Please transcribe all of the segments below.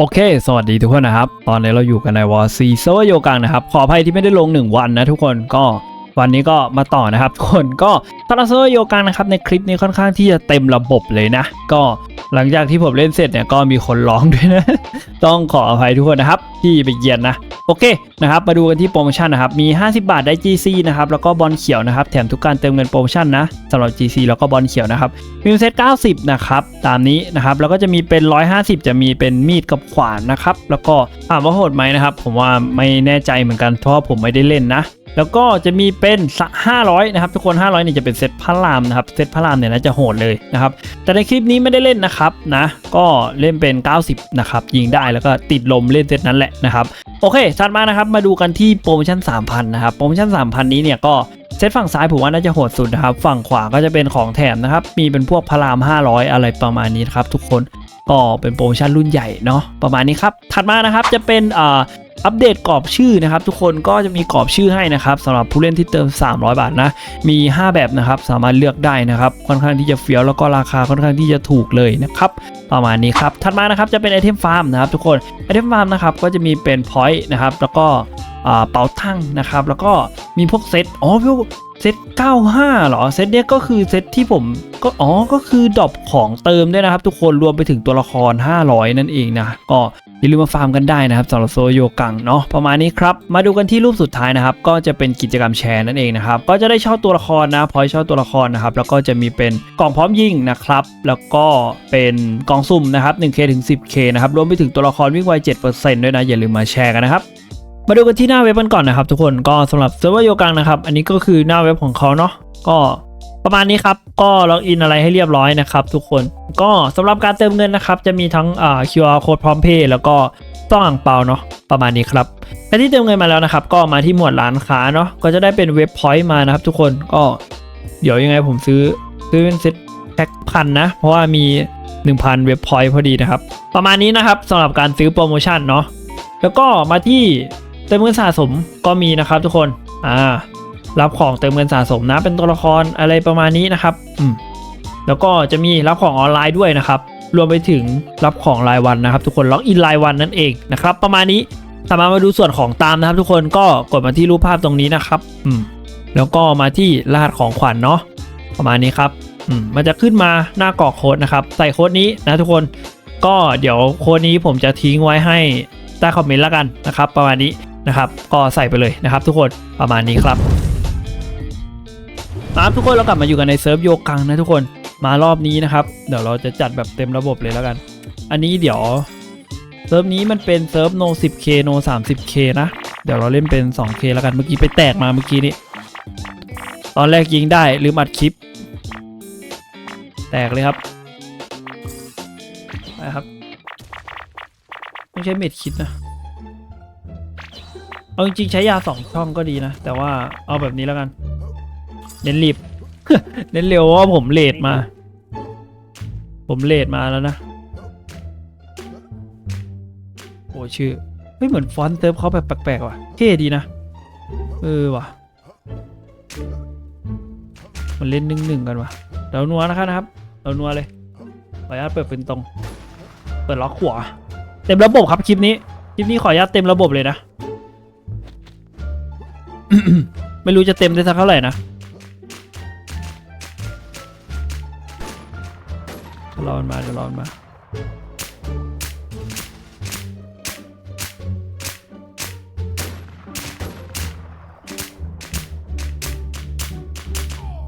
โอเค สวัสดีทุกคนนะครับ ตอนนี้เราอยู่กันในวอร์ซีเซอร์โยกังนะครับ ขออภัยที่ไม่ได้ลง 1 วันนะทุกคน ก็วันนี้ก็มาต่อนะครับทุกคน ก็ตอนเซอร์โยกังนะครับ ในคลิปนี้ค่อนข้างที่จะเต็มระบบเลยนะ ก็หลังจากที่ผมเล่นเสร็จเนี่ยก็มีคนร้องด้วยนะ ต้องขออภัยทุกคนนะครับ ที่ไปเยียนนะโอเคนะครับมาดูกันที่โปรโมชั่นนะครับมี 50 บาทได้ GC นะครับแล้วก็บอลเขียวนะครับแถมทุกการเติมเงินโปรโมชั่นนะสำหรับ GC แล้วก็บอลเขียวนะครับมีเซต90 นะครับตามนี้นะครับแล้วก็จะมีเป็น 150 จะมีเป็นมีดกับขวานนะครับแล้วก็ถามว่าโหดไหมนะครับผมว่าไม่แน่ใจเหมือนกันเพราะว่าผมไม่ได้เล่นนะแล้วก็จะมีเป็นสัก500 นะครับ ทุกคน 500เนี่ยจะเป็นเซตพระรามนะครับ เซตพระรามเนี่ยน่าจะโหดเลยนะครับ แต่ในคลิปนี้ไม่ได้เล่นนะครับนะ ก็เล่นเป็น 90 นะครับ ยิงได้แล้วก็ติดลมเล่นเซตนั้นแหละนะครับโอเคชัดมากนะครับมาดูกันที่โปรโมชั่น 3,000 นะครับโปรโมชั่น 3,000 นี้เนี่ยก็เซตฝั่งซ้ายผมว่าน่าจะโหดสุดนะครับ ฝั่งขวาก็จะเป็นของแถมนะครับ มีเป็นพวกพาราม 500 อะไรประมาณนี้นครับทุกคนก็เป็นโปรโมชั่นรุ่นใหญ่เนาะประมาณนี้ครับ ถัดมานะครับจะเป็นอ่า อัปเดตกรอบชื่อนะครับ ทุกคนก็จะมีกรอบชื่อให้นะครับสำหรับผู้เล่นที่เติม 300 บาทนะมี 5 แบบนะครับ สามารถเลือกได้นะครับ ค่อนข้างที่จะเฟี้ยวแล้วก็ราคาค่อนข้างที่จะถูกเลยนะครับประมาณนี้ครับถัดมานะครับจะเป็นไอเทมฟาร์มนะครับทุกคนไอเทมฟาร์มนะครับก็จะมีเป็นพอยต์นะครับแล้วก็อ่าเป๋าทั้งนะครับ แล้วก็มีพวกเซตอ๋อพวกเซต95เหรอ เซตเนี้ยก็คือเซตที่ผมก็อ๋อก็คือดรอปของเติมด้วยนะครับ ทุกคนรวมไปถึงตัวละคร 500 นั่นเองนะก็ อย่าลืมมาฟาร์มกันได้นะครับสำหรับโซโยกังเนาะประมาณนี้ครับ มาดูกันที่รูปสุดท้ายนะครับ ก็จะเป็นกิจกรรมแชร์นั่นเองนะครับ ก็จะได้เช่าตัวละครนะพอยเช่าตัวละครนะครับ แล้วก็จะมีเป็นกล่องพร้อมยิงนะครับ แล้วก็เป็นกล่องสุ่มนะครับ 1K ถึง 10K นะครับ รวมไปถึงตัวละครวิ่งไว 7%ด้วยนะ อย่าลืมมาแชร์กันนะครับมาดูกันที่หน้าเว็บกันก่อนนะครับทุกคนก็สำหรับเซิร์ฟเวอร์โยกังนะครับ อันนี้ก็คือหน้าเว็บของเขาเนาะก็ ประมาณนี้ครับ ก็ล็อกอินอะไรให้เรียบร้อยนะครับทุกคนก็สำหรับการเติมเงินนะครับ จะมีทั้งอ่า QR code พร้อมเพย์แล้วก็ต้องอ่างเปาเนาะประมาณนี้ครับการที่เติมเงินมาแล้วนะครับ ก็มาที่หมวดร้านค้าเนาะก็จะได้เป็นเว็บพอยต์มานะครับ ทุกคนก็เดี๋ยวยังไงผมซื้อซื้อเป็นเซ็ตแพ็คพันนะเพราะว่ามี 1,000 เว็บพอยต์พอดีนะครับ ประมาณนี้นะครับสำหรับการซื้อโปรโมชั่นเนาะแล้วก็มาที่เติมเงินสะสมก็มีนะครับทุกคนอ่า รับของเติมเงินสะสมนะ เป็นตัวละครอะไรประมาณนี้นะครับอืมแล้วก็จะมีรับของออนไลน์ด้วยนะครับ รวมไปถึงรับของรายวันนะครับ ทุกคนล็อกอินรายวันนั่นเองนะครับ ประมาณนี้สามารถมาดูส่วนของตามนะครับ ทุกคนก็กดมาที่รูปภาพตรงนี้นะครับ อืม แล้วก็มาที่รหัสของขวัญเนาะประมาณนี้ครับ อืม มันจะขึ้นมาหน้ากรอกโค้ดนะครับ ใส่โค้ดนี้นะทุกคน ก็เดี๋ยวโค้ดนี้ผมจะทิ้งไว้ให้ใต้คอมเมนต์แล้วกันนะครับ ประมาณนี้นะครับ ก็ใส่ไปเลยนะครับ ทุกคนประมาณนี้ครับ ครับทุกคนเรากลับมาอยู่กันในเซิร์ฟโยกังนะทุกคนมารอบนี้นะครับ เดี๋ยวเราจะจัดแบบเต็มระบบเลยแล้วกัน อันนี้เดี๋ยวเซิร์ฟนี้มันเป็นเซิร์ฟโน 10k โน 30k นะ เดี๋ยวเราเล่นเป็น 2k แล้วกันเมื่อกี้ไปแตกมาเมื่อกี้นี้ตอนแรกยิงได้ลืมอัดคลิป แตกเลยครับไปครับ ไม่ใช่เม็ดคิดนะเอาจริงๆใช้ยาสองช่องก็ดีนะ แต่ว่าเอาแบบนี้แล้วกัน เน้นรีบ เน้นเร็วเพราะว่าผมเลทมา ผมเลทมาแล้วนะ โอ้ชื่อไม่เหมือนฟอนต์เติมเขาแบบแปลกๆว่ะเท่ดีนะ เออว่ะ มันเล่นหนึ่งหนึ่งกันว่ะเดี๋ยวนัวนะครับนะครับเรานัวเลยขออนุญาตเปิดเป็นตรง เปิดล็อกขวาเต็มระบบครับคลิปนี้ คลิปนี้ขออนุญาตเต็มระบบเลยนะ ไม่รู้จะเต็มได้สักเท่าไหร่นะ รอมันมาเดี๋ยวรอมันมา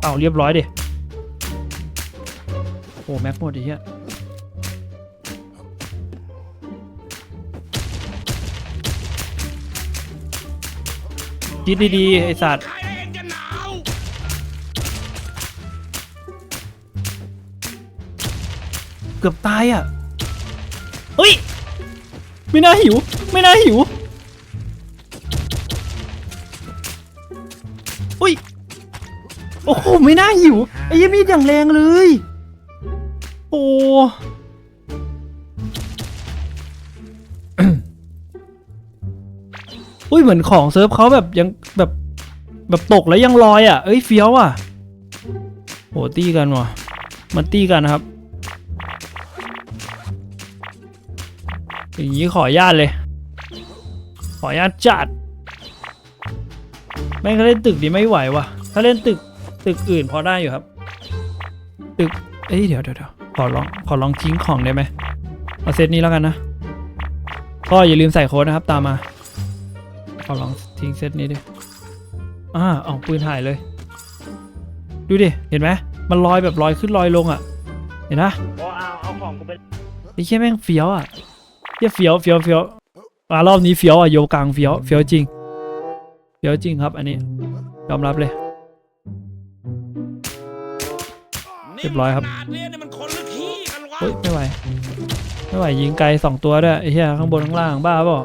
เอาเรียบร้อยดิโอ้แม็กหมดดิเฮียคิดดีๆไอสัตว์ เกือบตายอะเฮ้ย ไม่น่าหิว ไม่น่าหิวอุ้ย โอ้โห ไม่น่าหิว ไอ้ยี่มีดอย่างแรงเลย โอ้อุ้ยเหมือนของเซิร์ฟเขาแบบยังแบบแบบตกแล้วยังลอยอะ เอ้ยเฟี้ยวอะโหตีกันว่ะ มันตีกันนะครับ อย่างนี้ขออนุญาตเลย ขออนุญาตจัดแม่งก็เล่นตึกดีไม่ไหววะถ้าเล่นตึกตึกอื่นพอได้อยู่ครับ ตึก เอ้ยเดี๋ยวเดี๋ยวเดี๋ยวขอลองขอลองทิ้งของได้ไหมเอาเซตนี้แล้วกันนะ ก็อย่าลืมใส่โค้ดนะครับตามมา ขอลองทิ้งเซตนี้ดิอ่าเอาปืนหายเลย ดูดิ เห็นไหมมันลอยแบบลอยขึ้นลอยลงอะ เห็นนะโอ้เอาเอาของกูไปไอ้เชี่ยแม่งเฟี้ยวอะ เชี่ยเฟี้ยวเฟี้ยวเฟี้ยวมารอบนี้เฟี้ยวอะโยกังเฟี้ยวเฟี้ยวจริงเฟี้ยวจริงครับ อันนี้ยอมรับเลย เรียบร้อยครับขนาดเนี้ยเนี่ยมันคนหรือขี้กันวะเฮ้ยไม่ไหวไม่ไหวยิงไกลสองตัวด้วยไอ้เหี้ยข้างบนข้างล่างบ้าเปล่า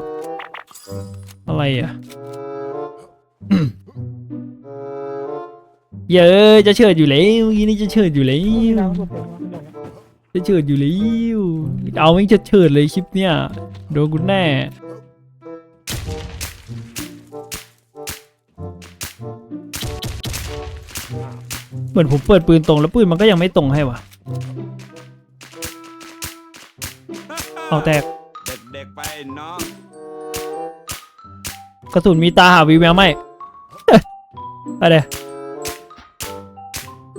อะไรอะเย้ยจะเฉิดอยู่แล้วยี่นี่จะเฉิดอยู่แล้วจะ เฉิดอยู่แล้วเอาไม่จะเฉิดเลยคลิปเนี้ยโดนกูแน่เหมือนผมเปิดปืนตรงแล้วปืนมันก็ยังไม่ตรงให้วะเอาแตกเด็กๆไปเนาะกระสุนมีตาหาวิวแมวไหมอะไร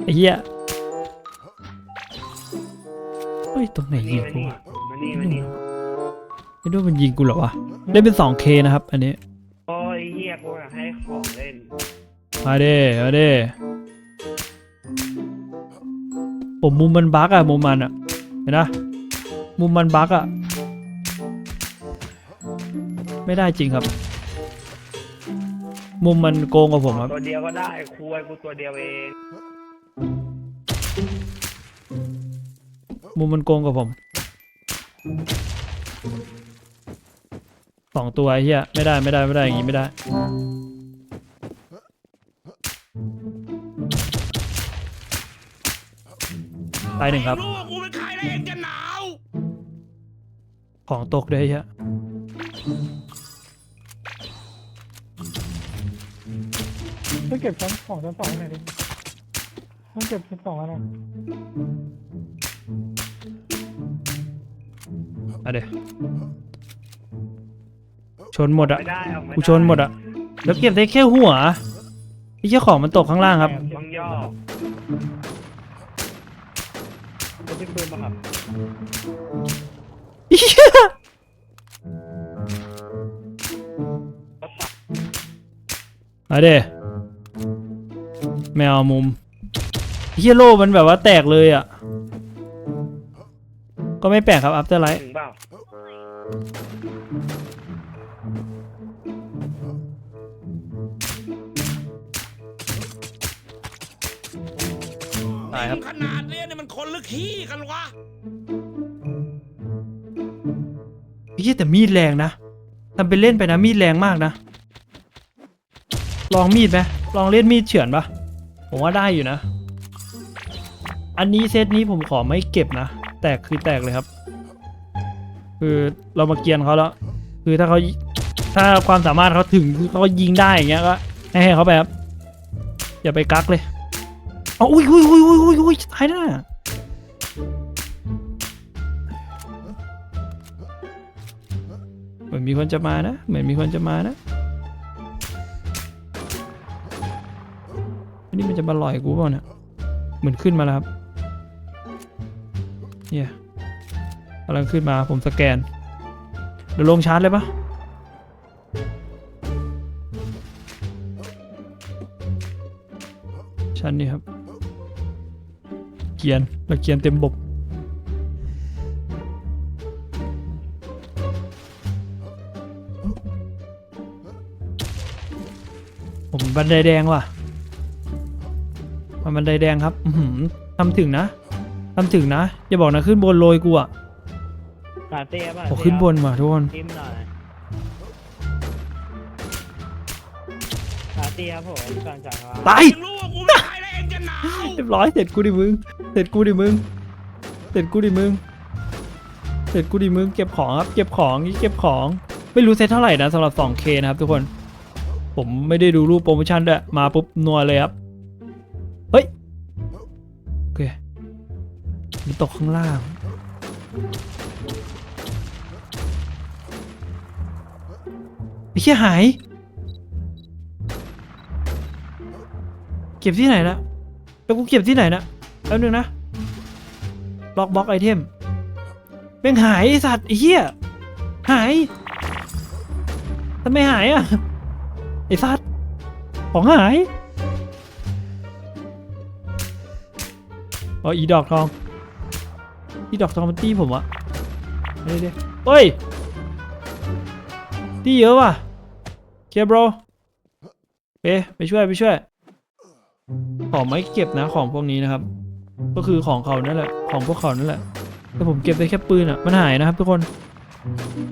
ไอ้เหี้ย ยตรงไหนยิงกูวะมานี่มานี่ไม่รู้มันยิงกูเหรอวะเล่นเป็น 2K นะครับ อันนี้โอ้ยเฮียกูอยากให้ของเล่นมาเด้มาเด้ผมมุมมันบั๊กอะมุมมันอะเห็นนะมุมมันบั๊กอะไม่ได้จริงครับ มุมมันโกงกับผมครับ ตัวเดียวก็ได้คุยกูตัวเดียวเอง มุมมันโกงกับผมสองตัวไอ้เหี้ยไม่ได้ไม่ได้ไม่ได้อย่างงี้ไม่ได้ ตายหนึ่งครับ รู้ว่ากูเป็นใครแล้วเองจะหนาว ของตกด้วยไอ้เหี้ยต้องเก็บชั้นของชั้นสองหน่อยดิต้องเก็บชั้นสองอะไร อะเดี๋ยวชนหมดอะไม่ได้เอาไม่ได้กูชนหมดอะแล้วเก็บได้แค่หัวไอ้เหี้ยของมันตกข้างล่างครับบังย่อจะที่ปืนมาครับเหี้ยมาเด้แมวมุมเฮียโลมันแบบว่าแตกเลยอะ ก็ไม่แปลกครับอัพเตอร์ไลท์ถึงเปล่าตายครับ ขนาดเนี้ยเนี่ยมันคนหรือขี้กันวะเฮียแต่มีดแรงนะทำเป็นเล่นไปนะมีดแรงมากนะ ลองมีดไหมลองเล่นมีดเฉือนปะผมว่าได้อยู่นะ อันนี้เซตนี้ผมขอไม่เก็บนะ แตกคือแตกเลยครับ คือเรามาเกียนเขาแล้ว คือถ้าเขาถ้าความสามารถเขาถึงเขายิงได้อย่างเงี้ยก็ให้เขาไปครับอย่าไปกักเลยเอาอุ้ยอุ้ยอุ้ยอุ้ยอุ้ยอุ้ยตายนะเหมือนมีคนจะมานะ เหมือนมีคนจะมานะนนี้มันจะมาลอยกูเปล่าเนี่ย เหมือนขึ้นมาแล้วครับ เนี่ยกำลังขึ้นมาผมสแกน เดี๋ยวลงชาร์จเลยปะชั้นนี้ครับ เกียนแล้วเกียนเต็มบบผมบันไดแดงว่ะมันบันไดแดงครับอือหือทำถึงนะ ทำถึงนะ อย่าบอกนะขึ้นบนโรยกูอะขาเตี้ยป่ะโอ้ขึ้นบนว่ะทุกคนทิมหน่อยขาเตี้ยผมก่อนจากว่าตายมึงรู้ว่ากูเป็นใครแล้วเองจะหนาวเรียบร้อยเสร็จกูดิมึงเสร็จกูดิมึงเสร็จกูดิมึงเสร็จกูดิมึงเก็บของครับเก็บของนี่เก็บของไม่รู้เซตเท่าไหร่นะสำหรับ 2K นะครับทุกคน ผมไม่ได้ดูรูปโปรโมชั่นด้วยมาปุ๊บนัวเลยครับ มันตกข้างล่าง ไอ้เหี้ยหาย เก็บที่ไหนนะแล้วกูเก็บที่ไหนนะแป๊บนึงนะบล็อกบล็อกไอเทมแม่งหายไอสัตว์ไอ้เหี้ยหายทำไมหายอะไอสัตว์ของหายอ๋ออีดอกทอง อีดอกทองมันตีผมอะเดี๋ยวเดี๋ยวเฮ้ยตีเยอะว่ะเคลียร์ bro เอ๊ไปช่วยไปช่วย ของไม่เก็บนะของพวกนี้นะครับ ก็คือของเขานั่นแหละ ของพวกเขานั่นแหละ แต่ผมเก็บได้แค่ปืนอะมันหายนะครับทุกคน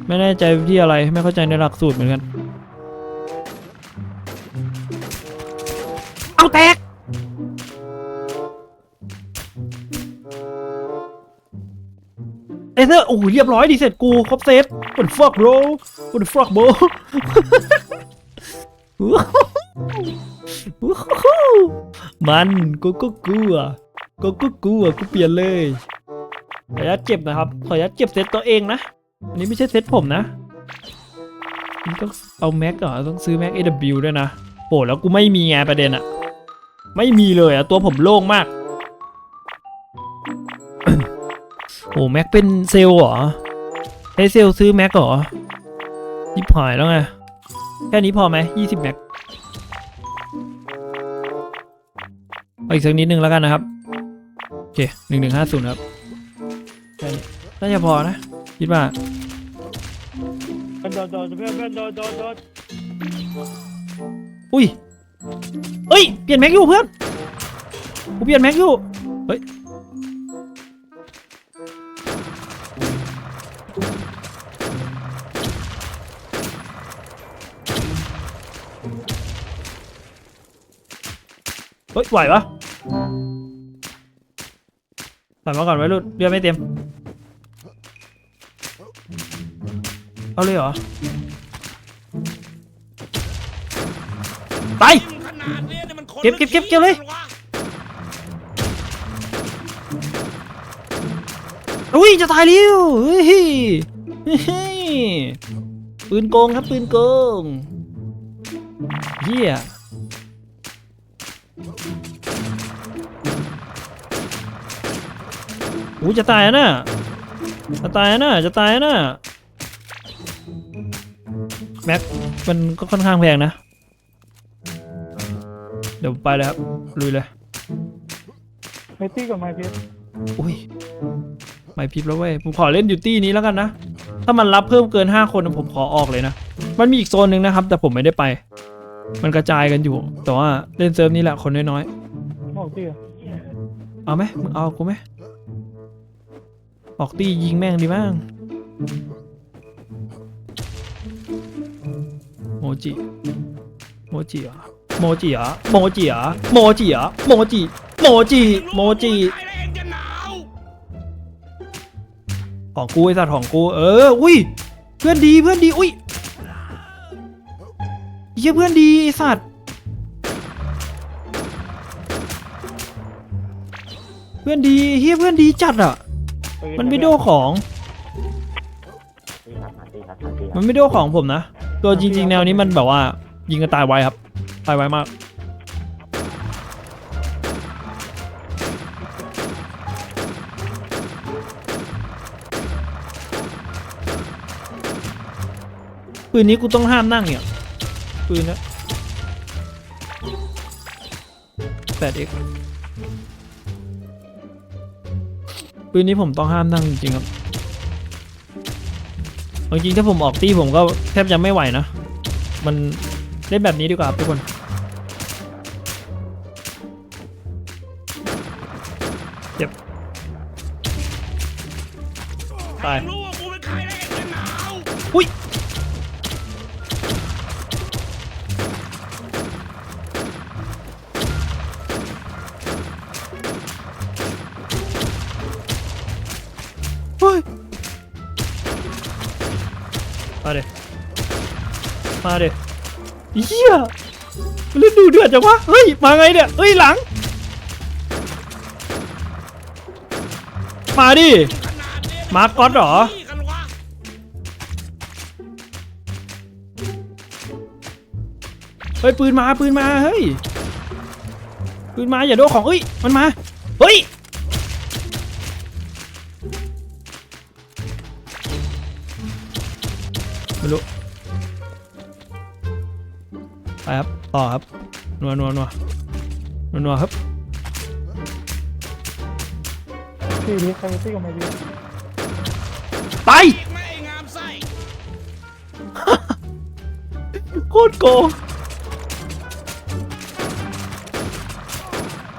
ไม่แน่ใจที่อะไร ไม่เข้าใจในหลักสูตรเหมือนกัน เอาแตก เอเซอร์โอ้โหเรียบร้อยดีเสร็จกูครบเซตกดฟอกโรกดฟอกโบมันกูก็กลัวกูก็กลัวกูเปลี่ยนเลยขออนุญาตเก็บนะครับ ขออนุญาตเก็บเซตตัวเองนะอันนี้ไม่ใช่เซตผมนะนี่ต้องเอาแม็กเหรอต้องซื้อแม็ก AW ด้วยนะโหแล้วกูไม่มีไงประเด็นอะไม่มีเลยอะตัวผมโล่งมาก โอ้แม็กเป็นเซลเหรอใช้เซลซื้อแม็กเหรอยิบหายแล้วไง แค่นี้พอไหมยี่สิบแม็กเอาอีกสักนิดนึงแล้วกันนะครับ โอเคหนึ่งหนึ่งห้าศูนย์ครับแค่นี้น่าจะพอนะ คิดว่าเพื่อนโดนโดนเพื่อนเพื่อนโดนโดนโดนอุ้ยเอ้ย เปลี่ยนแม็กอยู่เพื่อน กูเปลี่ยนแม็กอยู่ เฮ้ย เฮ้ยไหวปะใส่มาก่อนไว้รุ่นเรือไม่เต็ม เอาเลยเหรอ ไป เก็บเก็บเก็บเก็บเลย อุ้ย จะตายแล้วเฮ้ยเฮ้ยปืนโกงครับปืนโกงเฮีย อู้จะตายแล้วน่ะจะตายแล้วน่ะจะตายแล้วน่ะแม็กมันก็ค่อนข้างแพงนะ เดี๋ยวไปเลยครับลุยเลยไมตี้กับไมพีอุ้ยไม่พริบแล้วเว้ย ผมขอเล่นดิวตี้นี้แล้วกันนะ ถ้ามันรับเพิ่มเกิน 5 คนผมขอออกเลยนะ มันมีอีกโซนหนึ่งนะครับ แต่ผมไม่ได้ไป มันกระจายกันอยู่ แต่ว่าเล่นเซิร์ฟนี้แหละคนน้อยออกตี้อะๆเอาไหมมึงเอากูไหม ออกตียิงแม่งดีบ้างโมจิโมจิเหรอโมจิเหรอโมจิเหรอโมจิเหรอโมจิโมจิโมจิใครแล้วเองจะหนาวของกูไอ้สัตว์ของกูเอออุ้ยเพื่อนดีเพื่อนดีอุ้ยเฮียเพื่อนดีไอ้สัตว์เพื่อนดีเฮียเพื่อนดีจัดอะ ปืมันไม่โดของมันไม่โดของผมนะ ตัวจริง ๆ แนวนี้มันแบบว่า ยิงกันตายไวครับ ตายไวมาก ปืนนี้กูต้องห้ามนั่งเนี่ย ปืนนะ 8x ปืนนี้ผมต้องห้ามนั่งจริงๆครับเอาจริงๆถ้าผมออกตีผมก็แทบจะไม่ไหวนะ มันเล่นแบบนี้ดีกว่าครับทุกคนเจ็บตายถ้รู้ว่ากูเป็นใครแล้วเองจะหนาวอุ้ย มาเดเฮียเล่นดูเดือดจังวะ เฮ้ย มาไงเนี่ย เฮ้ย หลัง มาดิขนาดนี้เนี่ยมาร์คก๊อตเหรอ เฮ้ย ปืนมา ปืนมา เฮ้ย ปืนมา อย่าโดนของเอ้ย มันมา วนัวนัวนัวนัวครับสี่ดีใครตี้กับมาดีไปไม่ไอ้งามไส้โคตรโกง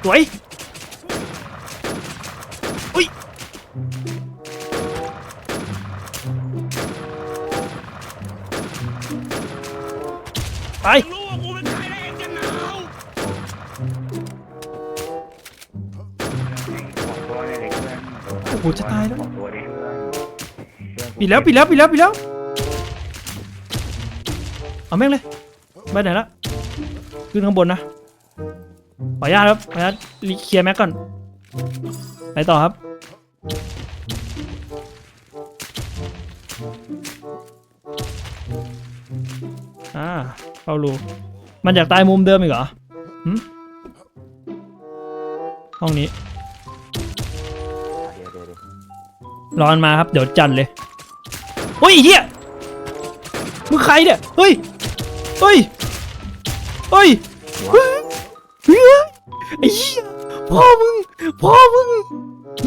สวย ปิดแล้วปิดแล้วปิดแล้วปิดแล้ว เอาแม่งเลยไปไหนละขึ้นข้างบนนะขออนุญาตครับขออนุญาตเคลียร์แม็กก่อนไปต่อครับ อ่าเข้ารูมันอยากตายมุมเดิมอีกเหรอห้องนี้ รอนมาครับ เดี๋ยวจันเลย ฮ้ยเฮียมึงใครเนี่ยเฮ้ยเฮ้ย เฮ้ย เฮ้ยเฮ้ยไอ้เหี้ยพ่อมึง พ่อมึง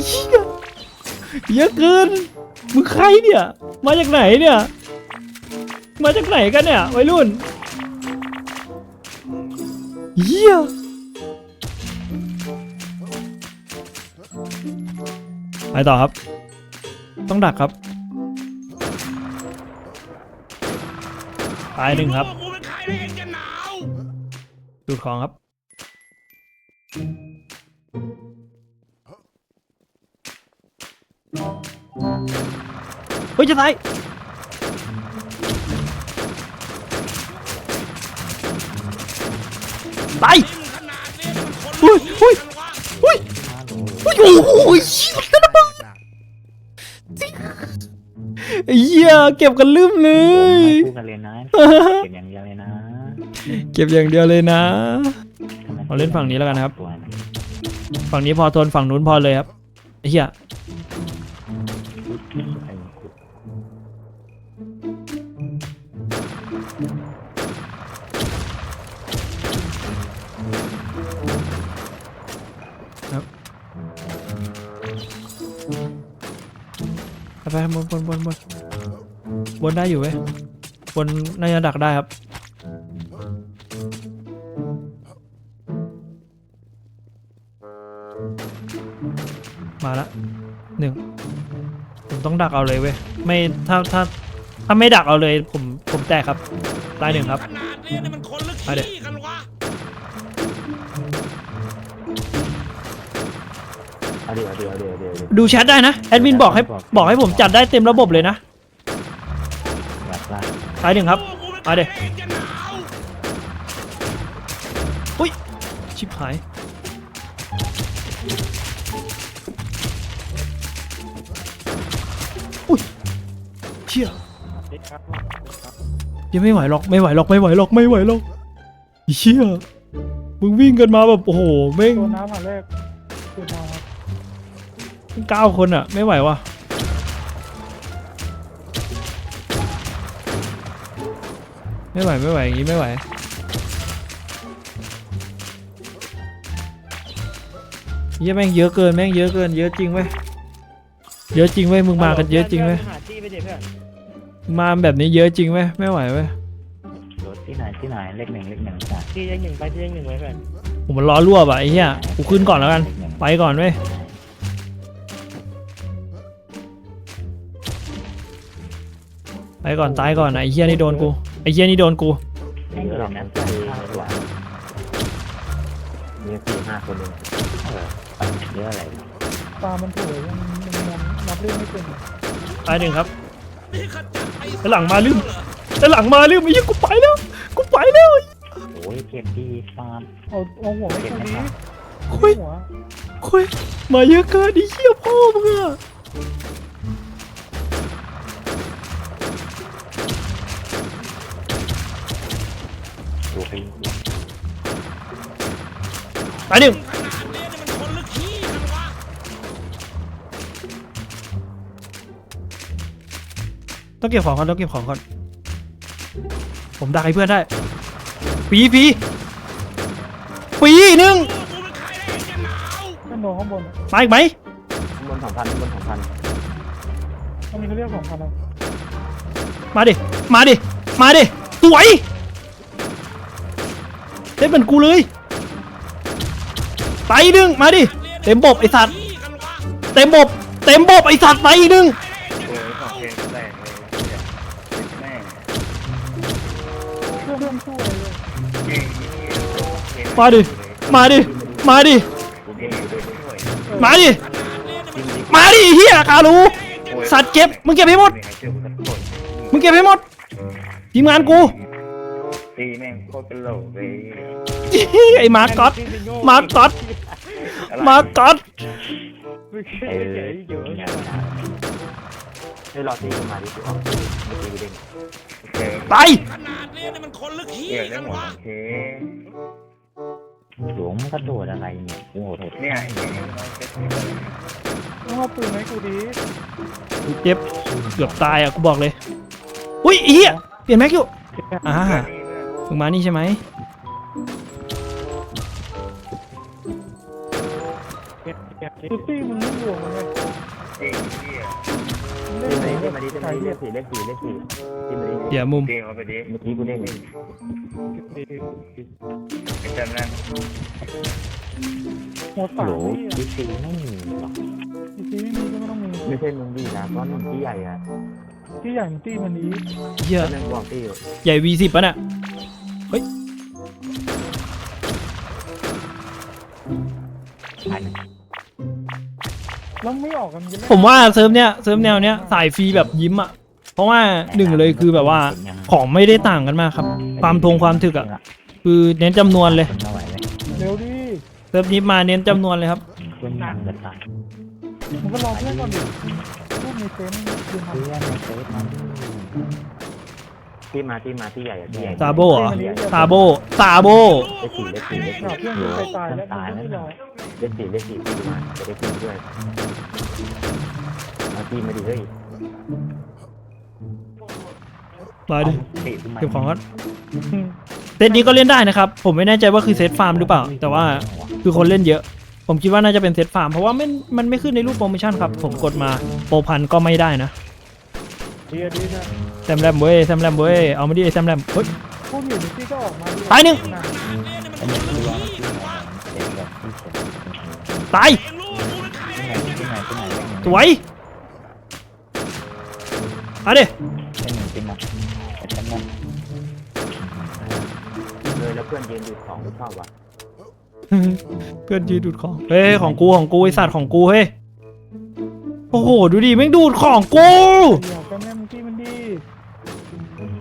เหี้ยเยอะเกิน มึงใครเนี่ย มาจากไหนเนี่ย มาจากไหนกันเนี่ยวัยรุ่นเหี้ยไปต่อครับ ต้องดักครับ ตายหนึ่งครับ กูเป็นใครแล้วเองจะหนาวดูดของครับ เฮ้ยจะตายตาย ยเก็บกันลืมเลยคู่กันเลยนะเก็บอย่างเดียวเลยนะเก็บอย่างเดียวเลยนะ ทำไมเอาเล่นฝั่งนี้แล้วกันครับ ตัวนะฝั่งนี้พอทนฝั่งนู้นพอเลยครับไอ้เหี้ยไอ้ขุดไปไปบนบนบนบน บนได้อยู่เว้ยบนน่าจะดักได้ครับมาละหนึ่งผมต้องดักเอาเลยเว้ยไม่ถ้าถ้าถ้าไม่ดักเอาเลยผมผมแตกครับตายหนึ่งครับขนาดนี้นี่มันคนหรือไปเดี๋ยวขี้กันวะเอาเดี๋ยวเดี๋ยวเดี๋ยวเดี๋ยวเดี๋ยวดูแชทได้นะแอดมินบอกให้บอกให้ผมจัดได้เต็มระบบเลยนะอยากล่า ตายหนึ่งครับรู้ว่ากูเป็นใครมาเดี๋ยแล้วเองจะหนาวชิบหาย อุ้ยเชี่ยยังไม่ไหวหรอก ไม่ไหวหรอก ไม่ไหวหรอก ไม่ไหวหรอกไอ้เชี่ยมึงวิ่งกันมาแบบโอ้โหแม่งตัวน้ำอะแรกตัวน้ำครับเก้าคนอะไม่ไหวว่ะ ไม่ไหวไม่ไหวอย่างงี้ไม่ไหวเหี้ยแม่งเยอะเกินแม่งเยอะเกินเยอะจริงเว้ยเยอะจริงเว้ยมึงมากันเยอะจริงเว้ยหาที่ไปเดี๋ยวเพื่อนมาแบบนี้เยอะจริงเว้ยไม่ไหวเว้ยโดดที่ไหนที่ไหนเลขหนึ่งเลขหนึ่งจ้ะที่ยังหนึ่งไปที่ยังหนึ่งไว้เพื่อนผมมันล้อรั่วป่ะไอ้เหี้ยกูขึ้นก่อนแล้วกันเลขหนึ่งไปก่อนเว้ยไปก่อนตายก่อนนะไอ้เหี้ยนี่โดนกูไอ้เหี้ยนี่โดนกูไม่เยอะหรอกนะจ้ะห้าตัวมีสี่ห้าคนเองเออเยอะอะไรตามันโผล่ยังยังยังนับเรื่องไม่เป็นตายหนึ่งครับนี่ขจัดไอ้แล้วหลังมาลืมแต่หลังมาลืมไอ้เหี้ยกูไปแล้ว กูไปแล้วโอ้ยเก็บดีฟาร์มเอาเอาหัวไปตรงนี้โอ้ยหัวโอ้ยมาเยอะเกินไอ้เหี้ยพ่อมึงอะ ตีนไปหนึ่งขนาดเนี้ยเนี่ยมันคนลึกขี้กันวะต้องเก็บของก่อนต้องเก็บของก่อนผมดักให้เพื่อนได้ปีปีปีหนึ่งกูเป็นใครได้เองจะหนาวข้างบนข้างบนมาอีกไหมบนสองพันบนสองพันอันนี้เขาเรียกสองพันอะไรมาดิ มาดิ มาดิ สวย เล่นเหมือนกูเลยไปอีกหนึ่งมาดิเต็มบบไอสัตว์เต็มบบเต็มบบไอสัตว์ไปอีกหนึ่งเครื่องเครื่องช่วยเลยมาดิมาดิมาดิมาดิมาดิเฮียคารูสัตว์เก็บมึงเก็บให้หมดมึงเก็บให้หมดทีมงานกู ตีแม่งโคตรเป็นโหลเลยไอ้มาร์กอตมาร์กอตมาร์กอตไม่ใช่เออเจ๋ยเยอะให้รอตีมาดิสิอ๋อตีเด้งไป ขนาดเนี้ยเนี่ยมันคนลึกขี้กันวะหลวงมันกระโดดอะไรเนี่ยโอ้โหเนี่ยต้องเอาปืนไหมาให้กูดีเจ็บเกือบตายอะกูบอกเลย อุ้ยไอ้เฮียเปลี่ยนแม็กอยู่อ่า มึงมานี่ใช่ไหมคือตี้มันไม่รวมมันเลยเล่นเลไหนเล่นมาดิใครเลเรียขกสี่เลขสี่เลขสี่ที่มาดิเดี๋ยวมุมเด้งเอาไปดิเมื่อกี้กูเด้งจำนั้นหัวฮัสาลมโหลนี่ดิซีไม่มีหรอกอีซีไม่มีก็ไม่ต้องมีไม่ใช่มึงดีนะเพราะมึงที่ใหญ่อะที่ใหญ่มันตี้มันนี้เฮียเรื่องบอกที่อยู่ใหญ่ V10 ป่ะน่ะ อันแล้วไม่ออกกันจะเล่นผมว่าเซิร์ฟเนี้ยเซิร์ฟแนวเนี้ยสายฟรีแบบยิ้มอะ เพราะว่าหนึ่งเลยคือแบบว่าของไม่ได้ต่างกันมากครับ ความทงความถึกอะ คือเน้นจำนวนเลย ไม่ไหวเลยเร็วดิเซิร์ฟนี้มาเน้นจำนวนเลยครับ เพื่อนยังจะตายมันก็รอเพื่อนก่อนดิพูดในเซนต์ยืนทำเพื่อนในเซฟมัน ที่มาที่มาที่ใหญ่อะที่ใหญ่ซาโบเหรอซาโบซาโบเลขสี่เลขสี่เลขหนาสี่เพื่อนยิงไปตายแล้วตายมันแล้วไม่รอเลขสี่เลขสี่ที่มาจะได้ขึ้นด้วยเอาที่มาดิเฮ้ยมาดิติทำไมเก็บของก่อนเซตนี้ก็เล่นได้นะครับ ผมไม่แน่ใจว่าคือเซตฟาร์มหรือเปล่า แต่ว่าคือคนเล่นเยอะ ผมคิดว่าน่าจะเป็นเซตฟาร์มเพราะว่ามันมันไม่ขึ้นในรูปโปรโมชั่นครับ ผมกดมาโปรพันก็ไม่ได้นะ ดีอะดีนะแซมแรมเว้ยแซมแรมเว้ยเอามาดิไอ้แซมแรมเฮ้ย พูดอยู่ในที่ก็ออกมาดิตายหนึ่งขนาดเนี้ยเนี่ยมันคนลึกขี้กันวะเด็กแบบที่เสร็จตายเองรู้กูเป็นใครได้ที่เองไหนจะหที่นาวไหนที่ไหนสวยเอาดิเป็นหนึ่งจริงนะไอ้ฉันนั่นเลยแล้วเพื่อนยืนดูของไม่ชอบว่ะเพื่อนยืนดูดของเฮ้ยของกูของกูไอสัตว์ของกูเฮ้ยโอ้โหดูดิแม่งดูดของกูอยากกันแม่มึงที่มันดี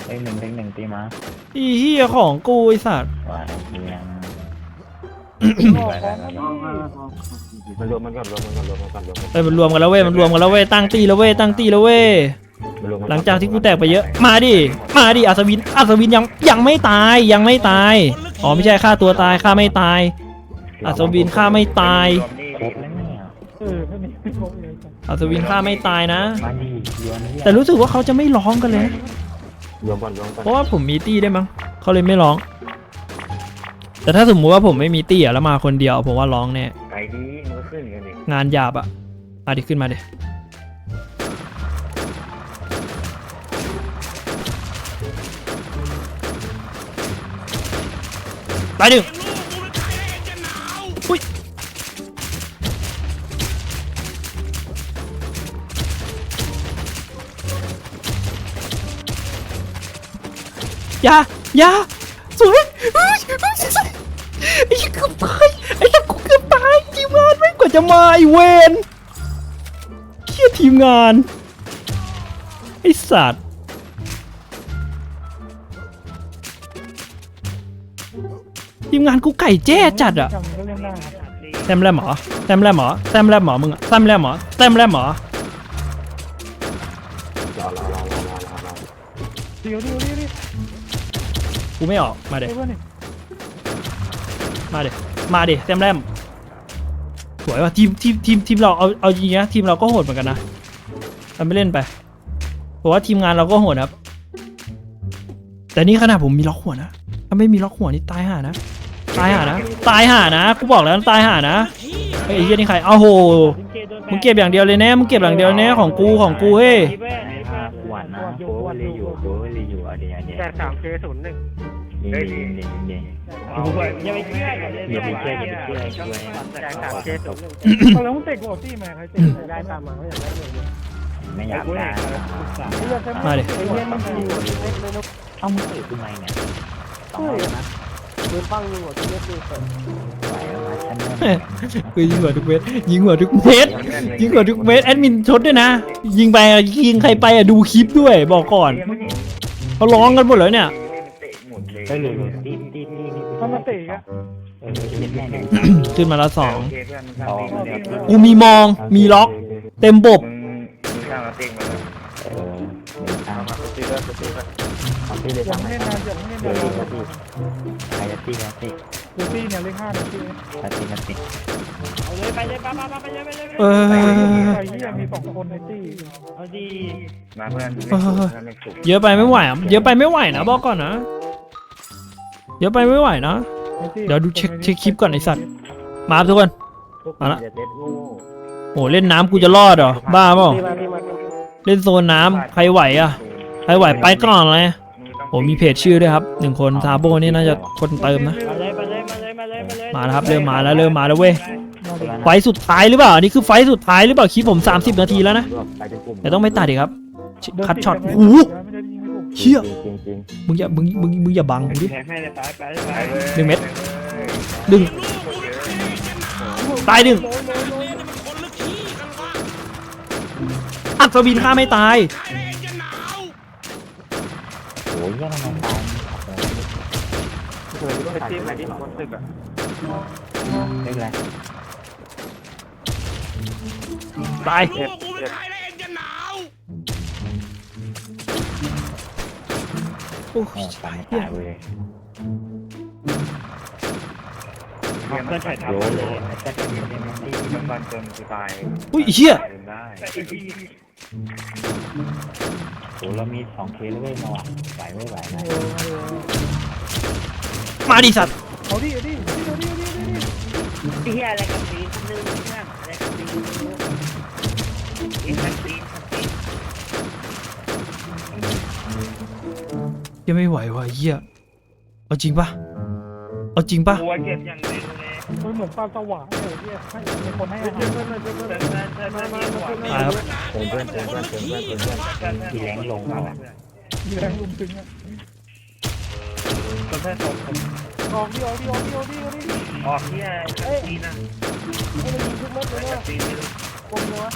ไอ้หนึ่งเล็กหนึ่งตี มาอีเหี้ยของกูไอสัตว์ว่าเฮียออกของมันดีมันรวมมันก่อนรวมมันก่อนรวมมันก่อนรวมมันเอ้ยมันรวมกันแล้วเว้ยมันรวมกันแล้วเว้ยตั้งตีแล้วเว้ยตั้งตีแล้วเว้ยรวมมันหลังจากที่กูแตกไปเยอะ มาดิมาดิอัศวินอัศวินยังยังไม่ตายยังไม่ตายอ๋อไม่ใช่ฆ่าตัวตายฆ่าไม่ตายอัศวินฆ่าไม่ตายครบแล้วเนี่ยเออแค่นี้ไม่ครบเลยจ้ะอัศวินฆ่าไม่ตายนะมาดีรวมเนี่ยแต่รู้สึกว่าเขาจะไม่ร้องกันเลย รวมก่อนรวมก่อนเพราะว่าผมมีตี้ได้วยมั้งเขาเลยไม่ร้อง แต่ถ้าสมมุติว่าผมไม่มีตี้อะแล้วมาคนเดียวผมว่าร้องแน่ไก่ดีมันก็ขึ้นกันดิงานหยาบอะมาดิขึ้นมาดิไปหนึ่ง อย่าอย่าสวยเฮ้ยเฮ้ยสวยไอ้เกือบตายไอ้กูเกือบตายทีมงานไม่กว่าจะมาไอเวนเฮียทีมงานไอสัตว์ทีมงานกูไก่แจ้จัดอะจำก็เล่นได้ครับ แซมแรมเหรอแซมแรมเหรอแซมแรมเหรอมึงอะแซมแรมเหรอแซมแรมเหรอ กูไม่ออก มาเด็เดี๋ยวเพื่อนนี่มาเดี๋มาเดี๋เต็มแรมสวยว่ะทีมทีมทีมทีมเราเอาเอาจริงๆนะทีมเราก็โหดเหมือนกันนะทำไม่เล่นไปเพราะว่าทีมงานเราก็โหดครับ แต่นี่ขนาดผมมีล็อกหัวนะถ้าไม่มีล็อกหัวนี่ตายห่านะตายห่านะตายห่านะกูบอกแล้วตายห่านะเฮ้ยไอ้เหี้ยนี่ใครอ้าวโหมึงเก็บอย่างเดียวเลยแน่มึงเก็บอย่างเดียวแน่ของกูของกูเฮ้ ยหวานนะโอ้ยเลยอยู่โอ้ยเลยอยู่อะไรอย่างเงี้ยแต่สามเคศูนย์หนึ่งนี่นี่นี่นี่เอาไปอย่าไปเชื่ออย่าไปอย่าไปเชื่ออย่าไปเชื่อช่วยแต่สามเคศูนย์หนึ่งเอาแล้วมึงเตะกูออกที่มาใครเตะได้ตามมาไม่อยากได้เลยไม่อยากได้ไอ้เหี้ยแค่มาดิไอ้เหี้ยมันคือเอามือถือทำไมเนี่ยต้องเอานะปืนปั้งยิงหัวที่เล็กดูเปิดไหวแล้วนะฉันคือยิงหัวทุกเม็ดยิงหัวทุกเม็ดยิงหัวทุกเม็ดแอดมินชดด้วยนะ ยิงไปอะยิงใครไปอะดูคลิปด้วยบอกก่อนเขาร้องกันหมดเลยเนี่ยได้เลยตีตีตีถ้ามาเตะอะเออจะเป็นแม่หนึ่งขึ้นมาแล้วสองสองกูมีมองมีล็อก เต็มบบ เออหนึ่งทางเอาตีเลยอย่าทำไมไม่เล่นนานอย่าไม่เล่นเดี๋ยนาวตีนใครจะตีนะตีดูซี่เนี่ยเลขห้าเนี่ยซี่ใครตีนะตีเอาเลยไปเลยไปไปไปเลยไปเลยเออ ไอ้เหี้ยมีสองคนในตี้เอาดีมาเพื่อนเออเยอะไปไม่ไหวอะเยอะไปไม่ไหวนะบอกก่อนนะ เยอะไปไม่ไหวนะเดี๋ยวดูเช็คเช็คคลิปก่อนไอ้สัตว์ มาครับทุกคนมาละเด็ดงูโอ้เล่นน้ำกูจะรอดเหรอ บ้าเปล่า เล่นโซนน้ำใครไหวอะใครไหวไปก่อนเลย โอ้มีเพจชื่อด้วยครับหนึ่งคนซาโบนี่น่าจะคนเติมนะ มาเลยมาเลยมาเลยมาเลยมาเลยมาแล้วครับเริ่มมาแล้วเริ่มมาแล้วเว้ย ไฟล์สุดท้ายหรือเปล่าอันนี้คือไฟล์สุดท้ายหรือเปล่าคลิปผม 30 นาทีแล้วนะไปเป็นกลุ่มแต่ต้องไม่ตัดอีกครับคัดช็อตโอ้โหไม่ได้ยิงไม่ถูกเชี่ยจริงจริงมึงอย่ามึงมึงมึงอย่าบังกูดิแทงให้เลยไปไปไปหนึ่งเม็ดดึงตายดึงอัศวินฆ่าไม่ตาย ยยังมันตายไปทีมไหนที่คนตึกอะไม่เป็นไรตายพวกกูไม่ขายเองจะหนาวโอ้โอ้ยตายตายเลยเพื่อนถ่ายโยทำเลยไอ้แค่เป็นเรื่องที่มันมันจนตายอุ้ยเฮียได้ โอ้เรามีสองเคสแล้วเว้ยมาว่ะไหวไม่ไหวนะมาดิสัตว์เอาดิเอาดิเอาดิเอาดิเอาดิเอาดิที่อะไรกับปีนนึงเพื่อนอะไรกับปีนปีนปีนยังไม่ไหวว่ะเฮียเอาจริงปะเอาจริงปะ หัวเก็บอย่างเดียวเลย มันเหมือนปลาสวายเลยที่ให้มีคนให้อาหารเพื่อนเพื่อนมามามามาตายครับเติมเพื่อนเติมเพื่อนเติมเพื่อนเติมเพื่อนที่แรงลงมาอะมีแรงลุมถึงอะเพื่อนตกออกดิออกดิออกดิออกดิออกดิออกที่อะไรปีนอะให้มันยิงทุกเม็ดเลยว่าปีนคมเลยวะ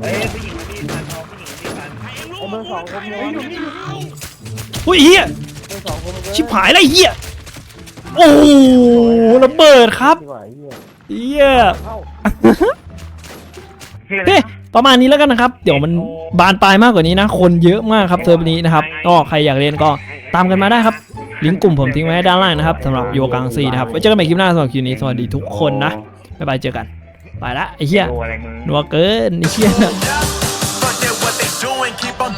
เฮ้ยผู้หญิงที่พันทองผู้หญิงที่พันไอ้ลูกไอ้เบอร์สองคมเลยวอุ้ยเฮียเบอร์สองคมเลยชิบหายแล้วไอ้เฮีย โอ้โหระเบิดครับดีกว่าไอ้เหี้ยเฮียเข้าโอเคประมาณนี้แล้วกันนะครับ เดี๋ยวมันบานปลายมากกว่านี้นะ คนเยอะมากครับเซิร์ฟนี้นะครับก็ใครอยากเรียนก็ตามกันมาได้ครับ ลิงก์กลุ่มผมทิ้งไว้ให้ด้านล่างนะครับสำหรับโยกังซีนะครับไว้เจอกันใหม่คลิปหน้าสำหรับคลิปนี้สวัสดีทุกคนนะบ๊ายบายเจอกันไปละไอ้เหี้ยโอ้อะไรมึง นัวเกินไอ้เหี้ย Fuck that what they doing keep on